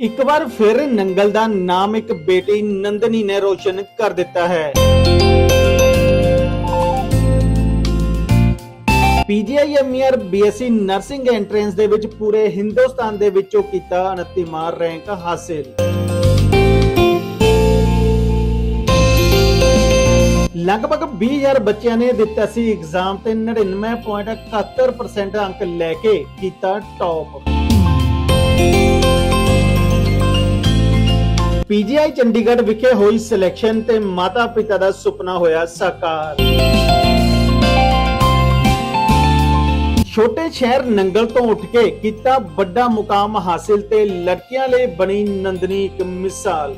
ਇੱਕ ਵਾਰ ਫਿਰ ਨੰਗਲ ਦਾ ਨਾਮ ਇੱਕ ਬੇਟੀ ਨੰਦਨੀ ਨੇ ਰੋਸ਼ਨ ਕਰ ਦਿੱਤਾ ਹੈ। PGI MER BSc nursing entrance ਦੇ ਵਿੱਚ ਪੂਰੇ ਹਿੰਦੁਸਤਾਨ ਦੇ ਵਿੱਚੋਂ ਕੀਤਾ 29ਵਾਂ ਰੈਂਕ ਹਾਸਿਲ ਲਗਭਗ 20000 ਬੱਚਿਆਂ ਨੇ ਦਿੱਤਾ ਸੀ ਐਗਜ਼ਾਮ ਤੇ 99.71% ਅੰਕ ਲੈ ਕੇ ਕੀਤਾ ਟੌਪ ਪੀਜੀਆਈ ਚੰਡੀਗੜ੍ਹ ਵਿਖੇ ਹੋਈ ਸਿਲੈਕਸ਼ਨ ਤੇ ਮਾਤਾ ਪਿਤਾ ਦਾ ਸੁਪਨਾ ਹੋਇਆ ਸਾਕਾਰ। ਛੋਟੇ ਸ਼ਹਿਰ ਨੰਗਲ ਤੋਂ ਉੱਠ ਕੇ ਕੀਤਾ ਵੱਡਾ ਮੁਕਾਮ ਹਾਸਿਲ ਤੇ ਲੜਕੀਆਂ ਲਈ ਬਣੀ ਨੰਦਨੀ ਇੱਕ ਮਿਸਾਲ।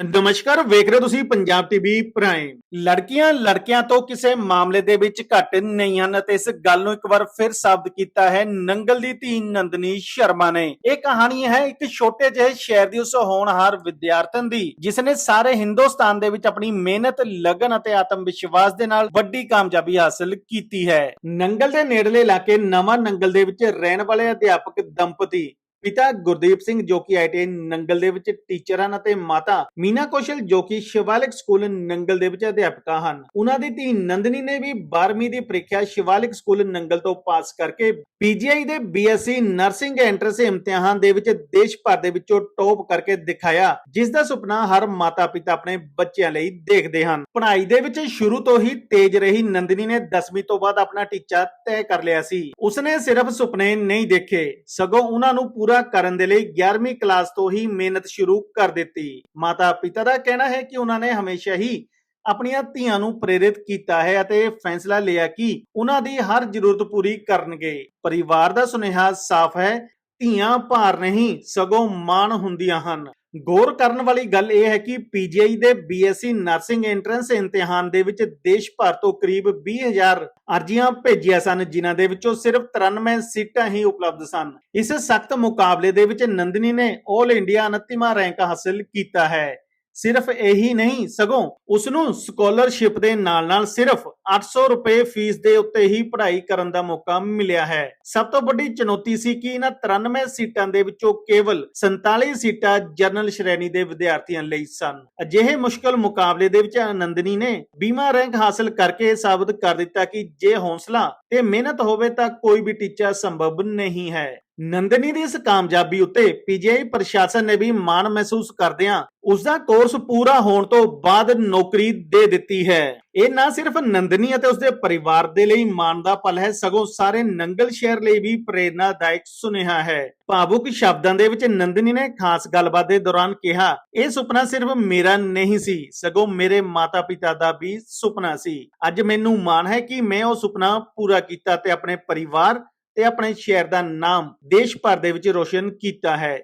ਨਮਸਕਾਰ, ਵੇਖ ਰਹੇ ਹੋ ਤੁਸੀਂ ਪੰਜਾਬ ਟੀਵੀ ਪ੍ਰਾਈਮ ਲੜਕੀਆਂ, ਲੜਕਿਆਂ ਤੋਂ ਕਿਸੇ ਮਾਮਲੇ ਦੇ ਵਿੱਚ ਘੱਟ ਨਹੀਂ ਹਨ ਅਤੇ ਇਸ ਗੱਲ ਨੂੰ ਇੱਕ ਵਾਰ ਫਿਰ ਸਾਬਤ ਕੀਤਾ ਹੈ ਨੰਗਲ ਦੀ ਧੀ ਨੰਦਨੀ ਸ਼ਰਮਾ ਨੇ। ਇਹ ਕਹਾਣੀ ਹੈ ਇੱਕ ਛੋਟੇ ਜਿਹੇ ਸ਼ਹਿਰ ਦੀ ਉਸ ਹੋਣਹਾਰ ਵਿਦਿਆਰਥਣ ਦੀ ਜਿਸ ਨੇ ਸਾਰੇ ਹਿੰਦੁਸਤਾਨ ਦੇ ਵਿੱਚ ਆਪਣੀ ਮਿਹਨਤ, ਲਗਨ ਅਤੇ ਆਤਮ ਵਿਸ਼ਵਾਸ ਦੇ ਨਾਲ ਵੱਡੀ ਕਾਮਯਾਬੀ ਹਾਸਲ ਕੀਤੀ ਹੈ। ਨੰਗਲ ਦੇ ਨੇੜਲੇ ਇਲਾਕੇ ਨਵਾਂ ਨੰਗਲ ਦੇ ਵਿੱਚ ਰਹਿਣ ਵਾਲੇ ਅਧਿਆਪਕ ਦੰਪਤੀ ਪਿਤਾ ਗੁਰਦੀਪ ਸਿੰਘ, ਜੋ ਕਿ ਆਈਟੀਆਈ ਨੰਗਲ ਦੇ ਵਿੱਚ ਟੀਚਰ ਹਨ ਅਤੇ ਮਾਤਾ ਮੀਨਾ ਕੌਸ਼ਲ, ਜੋ ਕਿ ਸ਼ਿਵਾਲਿਕ ਸਕੂਲ ਨੰਗਲ ਦੇ ਵਿੱਚ ਅਧਿਆਪਕਾ ਹਨ। ਉਹਨਾਂ ਦੀ ਧੀ ਨੰਦਨੀ ਨੇ ਵੀ 12ਵੀਂ ਦੀ ਪ੍ਰੀਖਿਆ ਸ਼ਿਵਾਲਿਕ ਸਕੂਲ ਨੰਗਲ ਤੋਂ ਪਾਸ ਕਰਕੇ ਪੀਜੀਆਈ ਦੇ ਬੀਐਸਸੀ ਨਰਸਿੰਗ ਐਂਟਰੈਂਸ ਇਮਤਿਹਾਨ ਦੇ ਵਿੱਚ ਦੇਸ਼ ਭਰ ਦੇ ਵਿੱਚੋਂ ਟੌਪ ਕਰਕੇ ਦਿਖਾਇਆ, ਜਿਸ ਦਾ ਸੁਪਨਾ ਹਰ ਮਾਤਾ ਪਿਤਾ ਆਪਣੇ ਬੱਚਿਆਂ ਲਈ ਦੇਖਦੇ ਹਨ। ਪੜ੍ਹਾਈ ਦੇ ਵਿੱਚ ਸ਼ੁਰੂ ਤੋਂ ਹੀ ਤੇਜ਼ ਰਹੀ ਨੰਦਨੀ ਨੇ 10ਵੀਂ ਤੋਂ ਬਾਅਦ ਆਪਣਾ ਟੀਚਾ ਤੈਅ ਕਰ ਲਿਆ ਸੀ। ਉਸਨੇ ਸਿਰਫ ਸੁਪਨੇ ਨਹੀਂ ਦੇਖੇ, ਸਗੋਂ ਉਹਨਾਂ ਨੂੰ ਪੂਰਾ ਕਰਨ ਦੇ ਲਈ 11ਵੀਂ ਕਲਾਸ ਤੋਂ ਹੀ ਮਿਹਨਤ ਸ਼ੁਰੂ ਕਰ ਦਿੱਤੀ। ਮਾਤਾ ਪਿਤਾ ਦਾ ਕਹਿਣਾ ਹੈ ਕਿ ਉਹਨਾਂ ਨੇ ਹਮੇਸ਼ਾ ਹੀ ਆਪਣੀਆਂ ਧੀਆਂ ਨੂੰ ਪ੍ਰੇਰਿਤ ਕੀਤਾ ਹੈ ਅਤੇ ਫੈਸਲਾ ਲਿਆ ਕਿ ਉਹਨਾਂ ਦੀ ਹਰ ਜ਼ਰੂਰਤ ਪੂਰੀ ਕਰਨਗੇ। ਪਰਿਵਾਰ ਦਾ ਸੁਨੇਹਾ ਸਾਫ਼ ਹੈ, ਧੀਆਂ ਭਾਰ ਨਹੀਂ, ਸਗੋਂ ਮਾਣ ਹੁੰਦੀਆਂ ਹਨ। ਗੌਰ ਕਰਨ ਵਾਲੀ ਗੱਲ ਇਹ ਹੈ ਕਿ ਪੀਜੀਆਈ ਦੇ ਬੀਐਸਸੀ ਨਰਸਿੰਗ ਐਂਟਰੈਂਸ ਇਮਤਿਹਾਨ ਦੇ ਵਿੱਚ ਦੇਸ਼ ਭਰ ਤੋਂ ਕਰੀਬ 20000 ਅਰਜ਼ੀਆਂ ਭੇਜੀਆਂ ਸਨ, ਜਿਨ੍ਹਾਂ ਦੇ ਵਿੱਚੋਂ ਸਿਰਫ 93 ਸੀਟਾਂ ਹੀ ਉਪਲਬਧ ਸਨ। ਇਸ ਸਖਤ ਮੁਕਾਬਲੇ ਦੇ ਵਿੱਚ ਨੰਦਨੀ ਨੇ 올 ਇੰਡੀਆ 29ਵਾਂ ਰੈਂਕ ਹਾਸਲ ਕੀਤਾ ਹੈ। ਸਿਰਫ ਇਹੀ ਨਹੀਂ, ਸਗੋਂ ਉਸ ਨੂੰ ਸਕਾਲਰਸ਼ਿਪ ਦੇ ਨਾਲ-ਨਾਲ ਸਿਰਫ 800 ਰੁਪਏ ਫੀਸ ਦੇ ਉੱਤੇ ਹੀ ਪੜ੍ਹਾਈ ਕਰਨ ਦਾ ਮੌਕਾ ਮਿਲਿਆ ਹੈ। ਸਭ ਤੋਂ ਵੱਡੀ ਚੁਣੌਤੀ ਸੀ ਕਿ ਇਹਨਾਂ 93 ਸੀਟਾਂ ਦੇ ਵਿੱਚੋਂ ਕੇਵਲ 47 ਸੀਟਾਂ ਜਨਰਲ ਸ਼੍ਰੇਣੀ ਦੇ ਵਿਦਿਆਰਥੀਆਂ ਲਈ ਸਨ। ਅਜਿਹੇ ਮੁਸ਼ਕਲ ਮੁਕਾਬਲੇ ਦੇ ਵਿੱਚ ਆਨੰਦਨੀ ਨੇ 20ਵਾਂ ਰੈਂਕ ਹਾਸਲ ਕਰਕੇ ਇਹ ਸਾਬਤ ਕਰ ਦਿੱਤਾ ਕਿ ਜੇ ਹੌਸਲਾ ਤੇ ਮਿਹਨਤ ਹੋਵੇ ਤਾਂ ਕੋਈ ਵੀ ਟੀਚਾ ਸੰਭਵ ਨਹੀਂ ਹੈ। ਨੰਦਨੀ ਦੀ ਇਸ ਕਾਮਯਾਬੀ ਉੱਤੇ ਪੀਜੀਆਈ ਪ੍ਰਸ਼ਾਸਨ ਨੇ ਵੀ ਮਾਣ ਮਹਿਸੂਸ ਕਰਦਿਆਂ ਉਸ ਦਾ ਕੋਰਸ ਪੂਰਾ ਹੋਣ ਤੋਂ ਬਾਅਦ ਨੌਕਰੀ ਦੇ ਦਿੱਤੀ ਹੈ। ਇਹ ਨਾ ਸਿਰਫ ਨੰਦਨੀ ਅਤੇ ਉਸਦੇ ਪਰਿਵਾਰ ਦੇ ਲਈ ਮਾਣ ਦਾ ਪਲ ਹੈ, ਸਗੋਂ ਸਾਰੇ ਨੰਗਲ ਸ਼ਹਿਰ ਲਈ ਵੀ ਪ੍ਰੇਰਨਾਦਾਇਕ ਸੁਨੇਹਾ ਹੈ। ਭਾਵੁਕ ਸ਼ਬਦਾਂ ਦੇ ਵਿੱਚ ਨੰਦਨੀ ਨੇ ਖਾਸ ਗੱਲਬਾਤ ਦੇ ਦੌਰਾਨ ਕਿਹਾ, ਇਹ ਸੁਪਨਾ ਸਿਰਫ ਮੇਰਾ ਨਹੀਂ ਸੀ, ਸਗੋਂ ਮੇਰੇ ਮਾਤਾ-ਪਿਤਾ ਦਾ ਵੀ ਸੁਪਨਾ ਸੀ। ਅੱਜ ਮੈਨੂੰ ਮਾਣ ਹੈ ਕਿ ਮੈਂ ਉਹ ਸੁਪਨਾ ਪੂਰਾ ਕੀਤਾ ਤੇ ਆਪਣੇ ਪਰਿਵਾਰ ਤੇ ਆਪਣੇ ਸ਼ਹਿਰ ਦਾ ਨਾਮ ਦੇਸ਼ ਭਰ ਦੇ ਵਿੱਚ ਰੋਸ਼ਨ ਕੀਤਾ ਹੈ।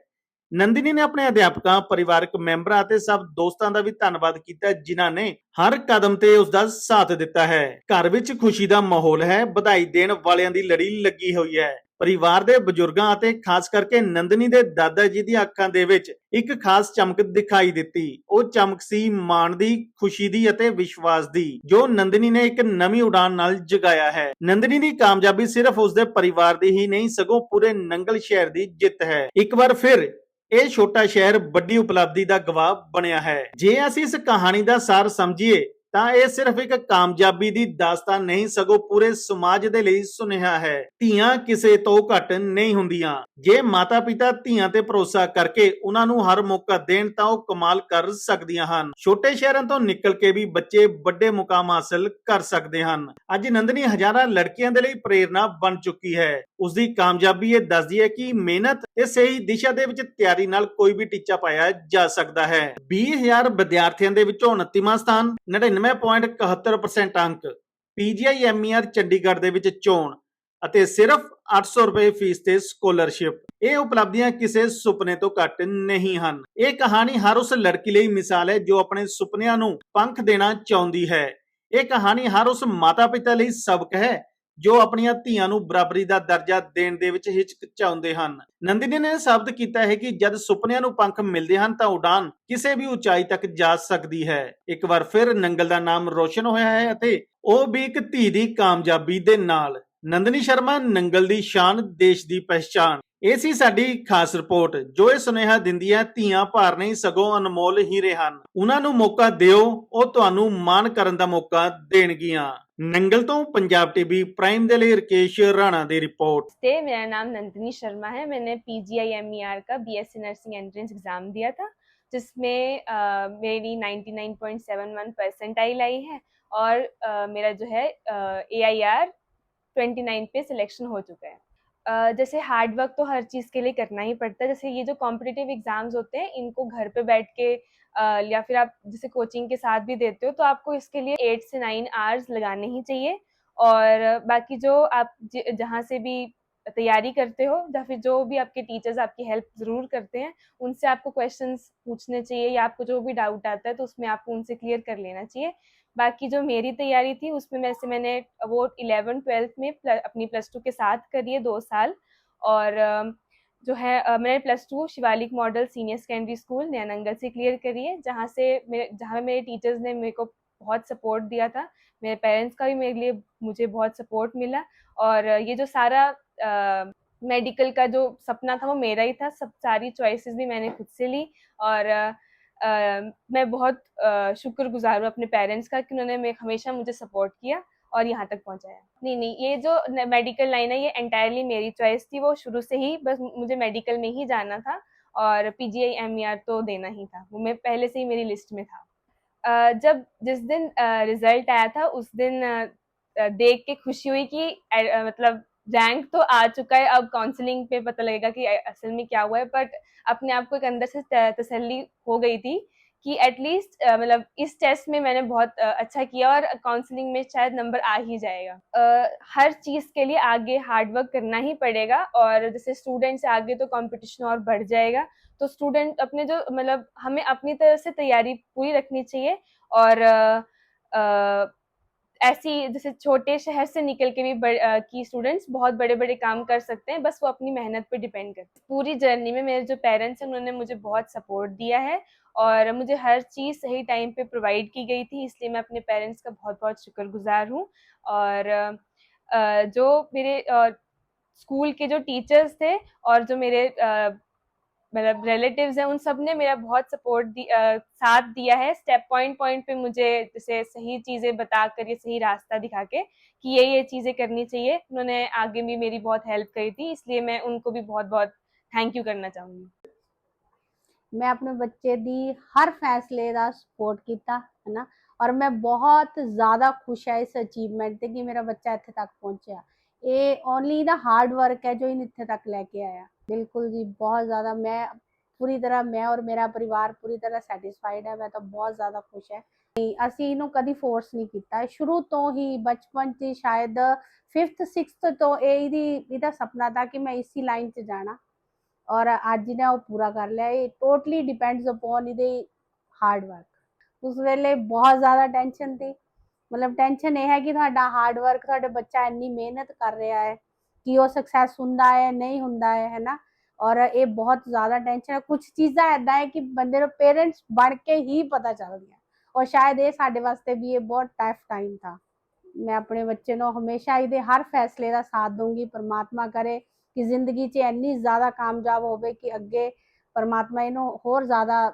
ਨੰਦਨੀ ਨੇ ਆਪਣੇ ਅਧਿਆਪਕਾਂ, ਪਰਿਵਾਰਕ ਮੈਂਬਰਾਂ ਅਤੇ ਸਭ ਦੋਸਤਾਂ ਦਾ ਵੀ ਧੰਨਵਾਦ ਕੀਤਾ, ਜਿਨ੍ਹਾਂ ਨੇ ਹਰ ਕਦਮ ਤੇ ਉਸ ਦਾ ਸਾਥ ਦਿੱਤਾ ਹੈ। ਘਰ ਵਿੱਚ ਖੁਸ਼ੀ ਦਾ ਮਾਹੌਲ ਹੈ, ਵਧਾਈ ਦੇਣ ਵਾਲਿਆਂ ਦੀ ਲੜੀ ਲੱਗੀ ਹੋਈ ਹੈ। ਪਰਿਵਾਰ ਦੇ ਬਜ਼ੁਰਗਾਂ ਅਤੇ ਖਾਸ ਕਰਕੇ ਨੰਦਨੀ ਦੇ ਦਾਦਾ ਜੀ ਦੀਆਂ ਅੱਖਾਂ ਦੇ ਵਿੱਚ ਇੱਕ ਖਾਸ ਚਮਕ ਦਿਖਾਈ ਦਿੱਤੀ। ਉਹ ਚਮਕ ਸੀ ਮਾਣ ਦੀ, ਖੁਸ਼ੀ ਦੀ ਅਤੇ ਵਿਸ਼ਵਾਸ ਦੀ, ਜੋ ਨੰਦਨੀ ਨੇ ਇੱਕ ਨਵੀਂ ਉਡਾਨ ਨਾਲ ਜਗਾਇਆ ਹੈ। ਨੰਦਨੀ ਦੀ ਕਾਮਯਾਬੀ ਸਿਰਫ ਉਸਦੇ ਪਰਿਵਾਰ ਦੀ ਹੀ ਨਹੀਂ, ਸਗੋਂ ਪੂਰੇ ਨੰਗਲ ਸ਼ਹਿਰ ਦੀ ਜਿੱਤ ਹੈ। ਇੱਕ ਵਾਰ ਫਿਰ ਇਹ ਛੋਟਾ ਸ਼ਹਿਰ ਵੱਡੀ ਉਪਲਬਧੀ ਦਾ ਗਵਾਹ ਬਣਿਆ ਹੈ। ਜੇ ਅਸੀਂ ਇਸ ਕਹਾਣੀ ਦਾ ਸਾਰ ਸਮਝੀਏ ਤਾਂ ਇਹ ਸਿਰਫ ਇੱਕ ਕਾਮਯਾਬੀ ਦੀ ਦਾਸਤਾਨ ਨਹੀਂ, ਸਗੋਂ ਪੂਰੇ ਸਮਾਜ ਦੇ ਲਈ ਸੁਨੇਹਾ ਹੈ। ਧੀਆਂ ਕਿਸੇ ਤੋਂ ਘੱਟ ਨਹੀਂ ਹੁੰਦੀਆਂ। ਜੇ ਮਾਤਾ-ਪਿਤਾ ਧੀਆਂ ਤੇ ਭਰੋਸਾ ਕਰਕੇ ਉਹਨਾਂ ਨੂੰ ਹਰ ਮੌਕਾ ਦੇਣ, ਤਾਂ ਉਹ ਕਮਾਲ ਕਰ ਸਕਦੀਆਂ ਹਨ। ਛੋਟੇ ਸ਼ਹਿਰਾਂ ਤੋਂ ਨਿਕਲ ਕੇ ਵੀ ਬੱਚੇ ਵੱਡੇ ਮੁਕਾਮ ਹਾਸਲ ਕਰ ਸਕਦੇ ਹਨ। ਅੱਜ ਨੰਦਨੀ ਹਜ਼ਾਰਾਂ ਲੜਕੀਆਂ ਦੇ ਲਈ ਪ੍ਰੇਰਣਾ ਬਣ ਚੁੱਕੀ ਹੈ। ਉਸ ਦੀ ਕਾਮਯਾਬੀ ਇਹ ਦੱਸਦੀ ਹੈ ਕਿ ਮਿਹਨਤ ਤੇ ਸਹੀ ਦਿਸ਼ਾ ਦੇ ਵਿੱਚ ਤਿਆਰੀ ਨਾਲ ਕੋਈ ਵੀ ਟੀਚਾ ਪਾਇਆ ਜਾ ਸਕਦਾ ਹੈ। 20000 ਵਿਦਿਆਰਥੀਆਂ ਦੇ ਵਿੱਚੋਂ 29ਵਾਂ ਸਥਾਨ 99.71% ਅੰਕ ਪੀਜੀਆਈ ਐਮਈਆਰ ਚੰਡੀਗੜ੍ਹ ਦੇ ਵਿੱਚ ਚੋਣ ਅਤੇ ਸਿਰਫ 800 ਰੁਪਏ ਫੀਸ ਤੇ ਸਕਾਲਰਸ਼ਿਪ ਇਹ ਉਪਲਬਧੀਆਂ ਕਿਸੇ ਸੁਪਨੇ ਤੋਂ ਘੱਟ ਨਹੀਂ ਹਨ। ਇਹ ਕਹਾਣੀ ਹਰ ਉਸ ਲੜਕੀ ਲਈ ਮਿਸਾਲ ਹੈ ਜੋ ਆਪਣੇ ਸੁਪਨਿਆਂ ਨੂੰ ਪੰਖ ਦੇਣਾ ਚਾਹੁੰਦੀ ਹੈ। ਇਹ ਕਹਾਣੀ ਹਰ ਉਸ ਮਾਤਾ-ਪਿਤਾ ਲਈ ਸਬਕ ਹੈ ਜੋ ਆਪਣੀਆਂ ਧੀਆਂ ਨੂੰ ਬਰਾਬਰੀ ਦਾ ਦਰਜਾ ਦੇਣ ਦੇ ਵਿੱਚ ਹਿਚਕਚਾਉਂਦੇ ਹਨ। ਨੰਦਨੀ ਨੇ ਸਾਬਤ ਕੀਤਾ ਹੈ ਕਿ ਜਦ ਸੁਪਨਿਆਂ ਨੂੰ ਪੰਖ ਮਿਲਦੇ ਹਨ ਤਾਂ ਉਡਾਨ ਕਿਸੇ ਵੀ ਉਚਾਈ ਤੱਕ ਜਾ ਸਕਦੀ ਹੈ। ਇੱਕ ਵਾਰ ਫਿਰ ਨੰਗਲ ਦਾ ਨਾਮ ਰੋਸ਼ਨ ਹੋਇਆ ਹੈ ਅਤੇ ਉਹ ਵੀ ਇੱਕ ਧੀ ਦੀ ਕਾਮਯਾਬੀ ਦੇ ਨਾਲ। ਨੰਦਨੀ ਸ਼ਰਮਾ ਨੰਗਲ ਦੀ ਸ਼ਾਨ, ਦੇਸ਼ ਦੀ ਪਹਿਚਾਨ ਇਹ ਸੀ ਸਾਡੀ ਖਾਸ ਰਿਪੋਰਟ ਜੋ ਇਹ ਸੁਨੇਹਾ ਦਿੰਦੀ ਹੈ ਧੀਆਂ ਭਾਰ ਨਹੀਂ ਸਗੋਂ ਅਨਮੋਲ ਹੀਰੇ ਹਨ ਉਹਨਾਂ ਨੂੰ ਮੌਕਾ ਦਿਓ ਉਹ ਤੁਹਾਨੂੰ ਮਾਣ ਕਰਨ ਦਾ ਮੌਕਾ ਦੇਣਗੀਆਂ ਨੰਗਲ ਤੋਂ पंजाब टीवी प्राइम ਦੇ ਲਈ ਰਕੇਸ਼ ਰਾਣਾ ਦੀ रिपोर्ट नमस्ते मेरा नाम नंदनी शर्मा है मैंने P G I M E R का B S C nursing entrance exam दिया था जिसमें अ, मेरी 99.71 परसेंटाइल आई है और अ, मेरा जो है A I R twenty nine पे सिलेक्शन हो चुका है जैसे हार्ड वर्क तो हर चीज़ के लिए करना ही पड़ता है। जैसे ये जो कॉम्पिटिटिव एग्ज़ाम्स होते हैं, इनको घर पे बैठ के या फिर आप जैसे कोचिंग के साथ भी देते हो तो आपको इसके लिए एट से नाइन आवर्स लगाने ही चाहिए। और बाकी जो आप जहाँ से भी तैयारी करते हो या फिर जो भी आपके टीचर्स आपकी हेल्प ज़रूर करते हैं उनसे आपको क्वेश्चंस पूछने चाहिए या आपको जो भी डाउट आता है तो उसमें आपको उनसे क्लियर कर लेना चाहिए। बाकी जो मेरी तैयारी थी उसमें वैसे मैंने वो इलेवन ट्वेल्थ में प्ल, अपनी प्लस टू के साथ करी है दो साल और जो है मैंने plus two Shivalik model senior secondary school Nayanangal से क्लियर करी है जहाँ से मेरे जहाँ मेरे टीचर्स ने मेरे को बहुत सपोर्ट दिया था। मेरे पेरेंट्स का भी मेरे लिए मुझे बहुत सपोर्ट मिला और ये जो सारा मेडिकल का जो सपना था वो मेरा ही था। सब सारी चॉइसेस भी मैंने खुद से ली और अ, अ, मैं बहुत शुक्रगुजार हूँ अपने पेरेंट्स का कि उन्होंने हमेशा मुझे सपोर्ट किया और यहाँ तक पहुँचाया। नहीं नहीं ये जो मेडिकल लाइन है ये एंटायरली मेरी चॉइस थी। वो शुरू से ही बस मुझे मेडिकल में ही जाना था और P G I M E R तो देना ही था। वो मैं पहले से ही मेरी लिस्ट में था। जब जिस दिन रिज़ल्ट आया था, उस दिन देख के खुशी हुई कि मतलब रैंक तो आ चुका है। अब काउंसलिंग पे पता लगेगा कि असल में क्या हुआ है बट अपने आप को एक अंदर से तसल्ली हो गई थी। कि एटलीस्ट मतलब इस टेस्ट में मैंने बहुत अच्छा किया और काउंसलिंग में शायद नंबर आ ही जाएगा। हर चीज़ के लिए आगे हार्ड वर्क करना ही पड़ेगा और जैसे स्टूडेंट से आगे तो कंपटीशन और बढ़ जाएगा तो स्टूडेंट अपने जो मतलब हमें अपनी तरफ़ से तैयारी पूरी रखनी चाहिए और ऐसी जैसे छोटे शहर से निकल के भी की स्टूडेंट्स बहुत बड़े बड़े काम कर सकते हैं, बस वो अपनी मेहनत पे डिपेंड करते हैं। पूरी जर्नी में मेरे जो पेरेंट्स हैं, उन्होंने मुझे बहुत सपोर्ट दिया है और मुझे हर चीज़ सही टाइम पे प्रोवाइड की गई थी इसलिए मैं अपने पेरेंट्स का बहुत बहुत शुक्रगुजार हूँ। और जो मेरे स्कूल के जो टीचर्स थे और जो मेरे मतलब रिलेटिव्स हैं उन सबने मेरा बहुत सपोर्ट दी अ, साथ दिया है। स्टेप पॉइंट पॉइंट पे मुझे जैसे सही चीज़ें बता कर ये सही रास्ता दिखा के कि ये ये चीज़ें करनी चाहिए। उन्होंने आगे भी मेरी बहुत हेल्प करी थी इसलिए मैं उनको भी बहुत बहुत थैंक यू करना चाहूँगी। ਮੈਂ ਆਪਣੇ ਬੱਚੇ ਦੀ ਹਰ ਫੈਸਲੇ ਦਾ ਸਪੋਰਟ ਕੀਤਾ ਹੈ ਨਾ ਔਰ ਮੈਂ ਬਹੁਤ ਜ਼ਿਆਦਾ ਖੁਸ਼ ਹਾਂ ਇਸ ਅਚੀਵਮੈਂਟ ਤੇ ਕਿ ਮੇਰਾ ਬੱਚਾ ਇੱਥੇ ਤੱਕ ਪਹੁੰਚਿਆ। ਇਹ ਓਨਲੀ ਦਾ ਹਾਰਡ ਵਰਕ ਹੈ ਜੋ ਇਹਨੂੰ ਇੱਥੇ ਤੱਕ ਲੈ ਕੇ ਆਇਆ। ਬਿਲਕੁਲ ਜੀ, ਬਹੁਤ ਜ਼ਿਆਦਾ ਮੈਂ ਪੂਰੀ ਤਰ੍ਹਾਂ ਮੈਂ ਔਰ ਮੇਰਾ ਪਰਿਵਾਰ ਪੂਰੀ ਤਰ੍ਹਾਂ ਸੈਟੀਸਫਾਈਡ ਹੈ, ਮੈਂ ਤਾਂ ਬਹੁਤ ਜ਼ਿਆਦਾ ਖੁਸ਼ ਹੈ। ਅਸੀਂ ਇਹਨੂੰ ਕਦੀ ਫੋਰਸ ਨਹੀਂ ਕੀਤਾ। ਸ਼ੁਰੂ ਤੋਂ ਹੀ ਬਚਪਨ 'ਚ ਸ਼ਾਇਦ 5th 6th ਤੋਂ ਇਹ ਇਹਦੀ, ਇਹਦਾ ਸੁਪਨਾ ਤਾਂ ਕਿ ਮੈਂ ਇਸੇ ਲਾਈਨ 'ਚ ਜਾਣਾ। ਔਰ ਅੱਜ ਨੇ ਉਹ ਪੂਰਾ ਕਰ ਲਿਆ। ਇਹ ਟੋਟਲੀ ਡਿਪੈਂਡਸ ਅਪਨ ਇਹਦੇ ਹਾਰਡ ਵਰਕ ਉਸ ਵੇਲੇ ਬਹੁਤ ਜ਼ਿਆਦਾ ਟੈਨਸ਼ਨ ਸੀ। ਮਤਲਬ ਟੈਨਸ਼ਨ ਇਹ ਹੈ ਕਿ ਤੁਹਾਡਾ ਹਾਰਡ ਵਰਕ ਤੁਹਾਡੇ ਬੱਚਾ ਇੰਨੀ ਮਿਹਨਤ ਕਰ ਰਿਹਾ ਹੈ ਕਿ ਉਹ ਸਕਸੈਸ ਹੁੰਦਾ ਹੈ, ਨਹੀਂ ਹੁੰਦਾ ਹੈ, ਹੈਨਾ? ਔਰ ਇਹ ਬਹੁਤ ਜ਼ਿਆਦਾ ਟੈਨਸ਼ਨ ਹੈ। ਕੁਝ ਚੀਜ਼ਾਂ ਐਦਾਂ ਹੈ ਕਿ ਬੰਦੇ ਨੂੰ ਪੇਰੈਂਟਸ ਬਣ ਕੇ ਹੀ ਪਤਾ ਚੱਲਦੀਆਂ। ਔਰ ਸ਼ਾਇਦ ਇਹ ਸਾਡੇ ਵਾਸਤੇ ਵੀ ਇਹ ਬਹੁਤ ਟਫ ਟਾਈਮ ਥਾ। ਮੈਂ ਆਪਣੇ ਬੱਚੇ ਨੂੰ ਹਮੇਸ਼ਾ ਇਹਦੇ ਹਰ ਫੈਸਲੇ ਦਾ ਸਾਥ ਦੂੰਗੀ ਪਰਮਾਤਮਾ ਕਰੇ। ਕਿ ਜ਼ਿੰਦਗੀ 'ਚ ਇੰਨੀ ਜ਼ਿਆਦਾ ਕਾਮਯਾਬ ਹੋਵੇ ਕਿ ਅੱਗੇ ਪਰਮਾਤਮਾ ਇਹਨੂੰ ਹੋਰ ਜ਼ਿਆਦਾ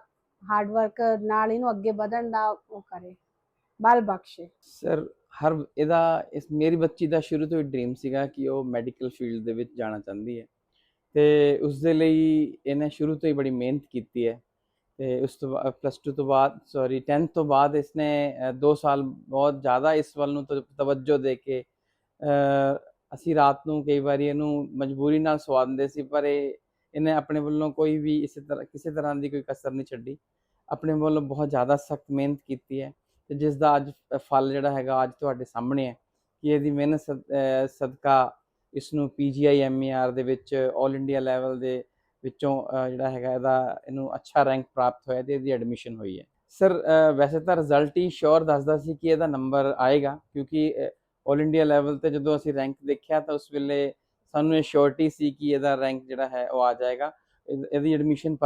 ਹਾਰਡ ਵਰਕ ਨਾਲ ਇਹਨੂੰ ਅੱਗੇ ਵਧਣ ਦਾ ਉਹ ਕਰੇ। ਬਲ ਬਖਸ਼ੇ। ਸਰ ਹਰ ਇਹਦਾ ਇਸ ਮੇਰੀ ਬੱਚੀ ਦਾ ਸ਼ੁਰੂ ਤੋਂ ਹੀ ਡ੍ਰੀਮ ਸੀਗਾ ਕਿ ਉਹ ਮੈਡੀਕਲ ਫੀਲਡ ਦੇ ਵਿੱਚ ਜਾਣਾ ਚਾਹੁੰਦੀ ਹੈ। ਤੇ ਉਸ ਦੇ ਲਈ ਇਹਨੇ ਸ਼ੁਰੂ ਤੋਂ ਹੀ ਬੜੀ ਮਿਹਨਤ ਕੀਤੀ ਹੈ। ਤੇ ਉਸ ਤੋਂ ਬਾਅਦ ਪਲੱਸ 2 ਤੋਂ ਬਾਅਦ ਸੌਰੀ 10th ਤੋਂ ਬਾਅਦ ਇਸਨੇ 2 ਸਾਲ ਬਹੁਤ ਜ਼ਿਆਦਾ ਇਸ ਵੱਲ ਨੂੰ ਤਵੱਜੋ ਦੇ ਕੇ ਅ, ਅਸੀਂ ਰਾਤ ਨੂੰ ਕਈ ਵਾਰੀ ਇਹਨੂੰ ਮਜਬੂਰੀ ਨਾਲ ਸਵਾ ਦਿੰਦੇ ਸੀ, ਪਰ ਇਹ, ਇਹਨੇ ਆਪਣੇ ਵੱਲੋਂ ਕੋਈ ਵੀ ਇਸੇ ਤਰ੍ਹਾਂ, ਕਿਸੇ ਤਰ੍ਹਾਂ ਦੀ ਕੋਈ ਕਸਰ ਨਹੀਂ ਛੱਡੀ। ਆਪਣੇ ਵੱਲੋਂ ਬਹੁਤ ਜ਼ਿਆਦਾ ਸਖਤ ਮਿਹਨਤ ਕੀਤੀ ਹੈ ਤੇ ਜਿਸ ਦਾ ਅੱਜ ਫਲ ਜਿਹੜਾ ਹੈਗਾ ਅੱਜ ਤੁਹਾਡੇ ਸਾਹਮਣੇ ਹੈ ਕਿ ਇਹਦੀ ਮਿਹਨਤ ਸਦ- ਅਹ ਸਦਕਾ ਇਸ ਨੂੰ ਪੀਜੀਆਈ ਐਮਈਆਰ ਦੇ ਵਿੱਚ 올 ਇੰਡੀਆ ਲੈਵਲ ਦੇ ਵਿੱਚੋਂ ਜਿਹੜਾ ਹੈਗਾ ਇਹਦਾ ਇਹਨੂੰ ਅੱਛਾ ਰੈਂਕ ਪ੍ਰਾਪਤ ਹੋਇਆ ਤੇ ਇਹਦੀ ਐਡਮਿਸ਼ਨ ਹੋਈ ਹੈ। ਸਰ ਵੈਸੇ ਤਾਂ ਰਿਜ਼ਲਟ ਹੀ ਸ਼ੋਰ ਦੱਸਦਾ ਸੀ ਕਿ ਇਹਦਾ ਨੰਬਰ ਆਏਗਾ ਕਿਉਂਕਿ 올 ਇੰਡੀਆ ਲੈਵਲ ਤੇ ਜਦੋਂ ਅਸੀਂ ਰੈਂਕ ਦੇਖਿਆ ਤਾਂ ਉਸ ਵੇਲੇ ਸਾਨੂੰ ਇਹ ਸ਼ੋਰਟੀ ਸੀ ਕਿ ਇਹਦਾ ਰੈਂਕ ਜਿਹੜਾ ਹੈ ਉਹ ਆ ਜਾਏਗਾ। ਇਹਦੀ ਐਡਮਿਸ਼ਨ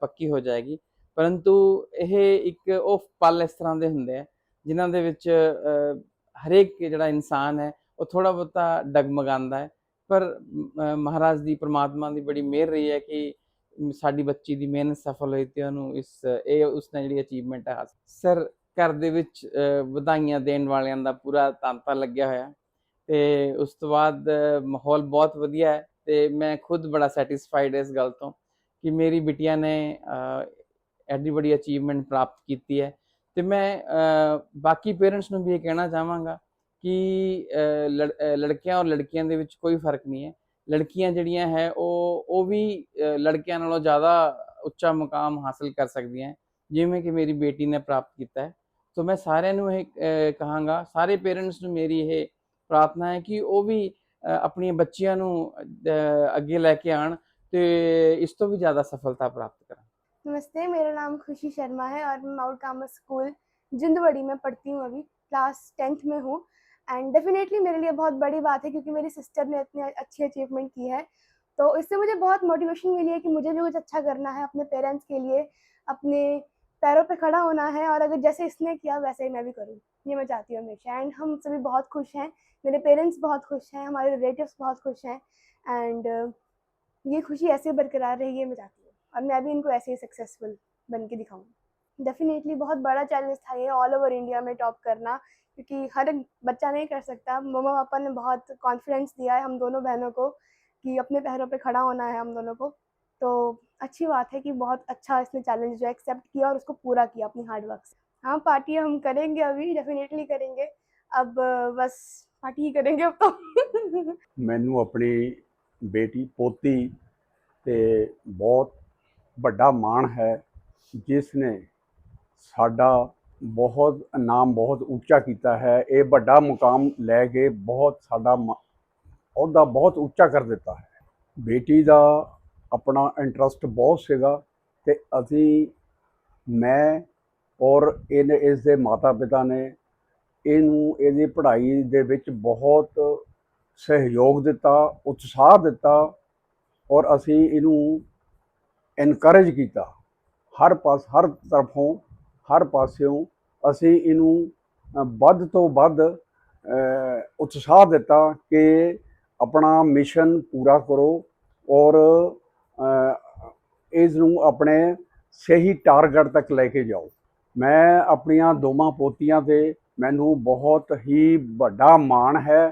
ਪੱਕੀ ਹੋ ਜਾਏਗੀ। ਪਰੰਤੂ ਇਹ ਇੱਕ ਉਹ ਪਲ ਇਸ ਤਰ੍ਹਾਂ ਦੇ ਹੁੰਦੇ ਆ ਜਿਨ੍ਹਾਂ ਦੇ ਵਿੱਚ ਹਰੇਕ ਜਿਹੜਾ ਇਨਸਾਨ ਹੈ ਉਹ ਥੋੜਾ ਬਹੁਤਾ ਡਗਮਗਾਉਂਦਾ ਹੈ। ਪਰ ਮਹਾਰਾਜ ਦੀ, ਪ੍ਰਮਾਤਮਾ ਦੀ ਬੜੀ ਮਿਹਰ ਰਹੀ ਹੈ ਕਿ ਸਾਡੀ ਬੱਚੀ ਦੀ ਮਿਹਨਤ ਸਫਲ ਹੋਈ ਤੇ ਉਹਨੂੰ ਇਸ, ਇਹ ਉਸਨੇ ਜਿਹੜੀ ਅਚੀਵਮੈਂਟ ਹੈ ਹਾਸਲ ਸਰ ਘਰ ਦੇ ਵਿੱਚ ਵਧਾਈਆਂ ਦੇਣ ਵਾਲਿਆਂ ਦਾ ਪੂਰਾ ਤਾਂਤਾ ਲੱਗਿਆ ਹੋਇਆ। ਤੇ ਉਸ ਤੋਂ ਬਾਅਦ ਮਾਹੌਲ ਬਹੁਤ ਵਧੀਆ ਹੈ ਤੇ ਮੈਂ ਖੁਦ ਬੜਾ ਸੈਟੀਸਫਾਈਡ ਇਸ ਗੱਲ ਤੋਂ ਕਿ ਮੇਰੀ ਬਿਟੀਆ ਨੇ ਐਡੀ ਬੜੀ ਅਚੀਵਮੈਂਟ ਪ੍ਰਾਪਤ ਕੀਤੀ ਹੈ। ਤੇ ਮੈਂ ਬਾਕੀ ਪੇਰੈਂਟਸ ਨੂੰ ਵੀ ਇਹ ਕਹਿਣਾ ਚਾਹਾਂਗਾ ਕਿ ਲੜ- ਅਹ, ਲੜਕਿਆਂ ਔਰ ਲੜਕੀਆਂ ਦੇ ਵਿੱਚ ਕੋਈ ਫ਼ਰਕ ਨਹੀਂ ਹੈ। ਲੜਕੀਆਂ ਜਿਹੜੀਆਂ ਹੈ ਉਹ ਉਹ ਵੀ ਲੜਕਿਆਂ ਨਾਲੋਂ ਜ਼ਿਆਦਾ ਉੱਚਾ ਮੁਕਾਮ ਹਾਸਲ ਕਰ ਸਕਦੀਆਂ ਜਿਵੇਂ ਕਿ ਮੇਰੀ ਬੇਟੀ ਨੇ ਪ੍ਰਾਪਤ ਕੀਤਾ ਹੈ। ਸੋ ਮੈਂ ਸਾਰਿਆਂ ਨੂੰ ਇਹ ਅਹ, ਕਹਾਂਗਾ ਸਾਰੇ ਪੇਰੈਂਟਸ ਨੂੰ ਮੇਰੀ ਇਹ ਪ੍ਰਾਰਥਨਾ ਹੈ ਕਿ ਉਹ ਵੀ ਅਹ, ਆਪਣੀਆਂ ਬੱਚੀਆਂ ਨੂੰ ਅਹ, ਅੱਗੇ ਲੈ ਕੇ ਆਣ ਤੇ ਇਸ ਤੋਂ ਵੀ ਜ਼ਿਆਦਾ ਸਫਲਤਾ ਪ੍ਰਾਪਤ ਕਰਨ नमस्ते मेरा नाम खुशी शर्मा है और मैं माउंट कामर स्कूल जिंदवड़ी में पढ़ती हूँ अभी क्लास टेंथ में हूँ एंड डेफिनेटली मेरे लिए बहुत बड़ी बात है क्योंकि मेरी सिस्टर ने इतनी अच्छी अचीवमेंट की है तो इससे मुझे बहुत मोटिवेशन मिली है कि मुझे भी कुछ अच्छा करना है अपने पेरेंट्स के लिए अपने पैरों पे खड़ा होना है और अगर जैसे इसने किया, वैसे ही मैं भी करूँ। ये मैं चाहती हूँ हमेशा। एंड हम सभी बहुत खुश हैं। मेरे पेरेंट्स बहुत खुश हैं। हमारे रिलेटिव्स बहुत खुश हैं। एंड ये खुशी ऐसे बरकरार रही है, मैं चाहती हूँ। और मैं भी इनको ऐसे ही सक्सेसफुल बन के दिखाऊँ डेफिनेटली बहुत बड़ा चैलेंज था ये ऑल ओवर इंडिया में टॉप करना। क्योंकि हर बच्चा नहीं कर सकता। मम्मा पापा ने बहुत कॉन्फिडेंस दिया है हम दोनों बहनों को कि अपने पैरों पे खड़ा होना है हम दोनों को। तो अच्छी बात है कि बहुत अच्छा इसने चैलेंज जो एक्सेप्ट किया और उसको पूरा किया अपनी हार्ड वर्क से हाँ पार्टी हम करेंगे अभी डेफिनेटली करेंगे अब अ, बस पार्टी ही करेंगे अब तो ਮੈਨੂੰ ਆਪਣੀ ਬੇਟੀ ਪੋਤੀ ਤੇ ਬਹੁਤ ਵੱਡਾ ਮਾਣ ਹੈ ਜਿਸ ਨੇ ਸਾਡਾ ਬਹੁਤ ਨਾਮ ਬਹੁਤ ਉੱਚਾ ਕੀਤਾ ਹੈ ਇਹ ਵੱਡਾ ਮੁਕਾਮ ਲੈ ਕੇ ਬਹੁਤ ਸਾਡਾ ਮ- ਅਹੁਦਾ ਬਹੁਤ ਉੱਚਾ ਕਰ ਦਿੱਤਾ ਹੈ ਬੇਟੀ ਦਾ ਆਪਣਾ ਇੰਟਰਸਟ ਬਹੁਤ ਸੀਗਾ ਤੇ ਅਸੀਂ, ਮੈਂ ਔਰ ਇਹਨੇ ਇਸ ਦੇ ਮਾਤਾ ਪਿਤਾ ਨੇ ਇਹਨੂੰ ਇਹਦੀ ਪੜ੍ਹਾਈ ਦੇ ਵਿੱਚ ਬਹੁਤ ਸਹਿਯੋਗ ਦਿੱਤਾ, ਉਤਸ਼ਾਹ ਦਿੱਤਾ ਔਰ ਅਸੀਂ ਇਹਨੂੰ ਐਨਕਰੇਜ ਕੀਤਾ। ਹਰ ਪਾਸ, ਹਰ ਤਰਫੋਂ, ਹਰ ਪਾਸਿਓਂ ਅਸੀਂ ਇਹਨੂੰ ਵੱਧ ਤੋਂ ਵੱਧ ਉਤਸ਼ਾਹ ਦਿੱਤਾ ਕਿ ਆਪਣਾ ਮਿਸ਼ਨ ਪੂਰਾ ਕਰੋ ਔਰ ਇਸ ਨੂੰ ਆਪਣੇ ਸਹੀ ਟਾਰਗੇਟ ਤੱਕ ਲੈ ਕੇ ਜਾਓ। ਮੈਂ ਆਪਣੀਆਂ ਦੋਵਾਂ ਪੋਤੀਆਂ ਤੇ ਮੈਨੂੰ ਬਹੁਤ ਹੀ ਵੱਡਾ ਮਾਣ ਹੈ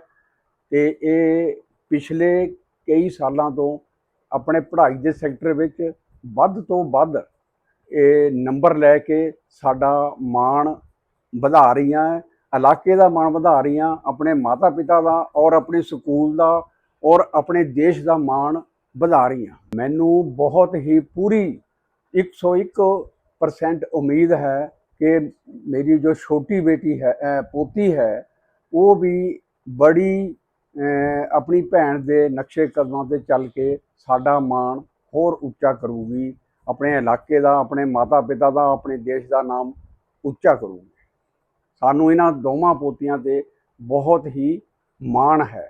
ਤੇ ਇਹ ਪਿਛਲੇ ਕਈ ਸਾਲਾਂ ਤੋਂ ਆਪਣੇ ਪੜ੍ਹਾਈ ਦੇ ਸੈਕਟਰ ਵਿੱਚ ਵੱਧ ਤੋਂ ਵੱਧ ਇਹ ਨੰਬਰ ਲੈ ਕੇ ਸਾਡਾ ਮਾਣ ਵਧਾ ਰਹੀਆਂ ਹੈ ਇਲਾਕੇ ਦਾ ਮਾਣ ਵਧਾ ਰਹੀਆਂ, ਆਪਣੇ ਮਾਤਾ ਪਿਤਾ ਦਾ ਔਰ ਆਪਣੇ ਸਕੂਲ ਦਾ ਔਰ ਆਪਣੇ ਦੇਸ਼ ਦਾ ਮਾਣ ਵਧਾ ਰਹੀ ਹਾਂ। ਮੈਨੂੰ ਬਹੁਤ ਹੀ ਪੂਰੀ 101% ਉਮੀਦ ਹੈ ਕਿ ਮੇਰੀ ਜੋ ਛੋਟੀ ਬੇਟੀ ਹੈ ਪੋਤੀ ਹੈ, ਉਹ ਵੀ ਬੜੀ ਆਪਣੀ ਭੈਣ ਦੇ ਨਕਸ਼ੇ ਕਦਮਾਂ ਤੇ ਚੱਲ ਕੇ ਸਾਡਾ ਮਾਣ ਹੋਰ ਉੱਚਾ ਕਰੂਗੀ, ਆਪਣੇ ਇਲਾਕੇ ਦਾ, ਆਪਣੇ ਮਾਤਾ ਪਿਤਾ ਦਾ, ਆਪਣੇ ਦੇਸ਼ ਦਾ ਨਾਮ ਉੱਚਾ ਕਰੂਗੀ। ਸਾਨੂੰ ਇਹਨਾਂ ਦੋਵਾਂ ਪੋਤੀਆਂ ਤੇ ਬਹੁਤ ਹੀ ਮਾਣ ਹੈ।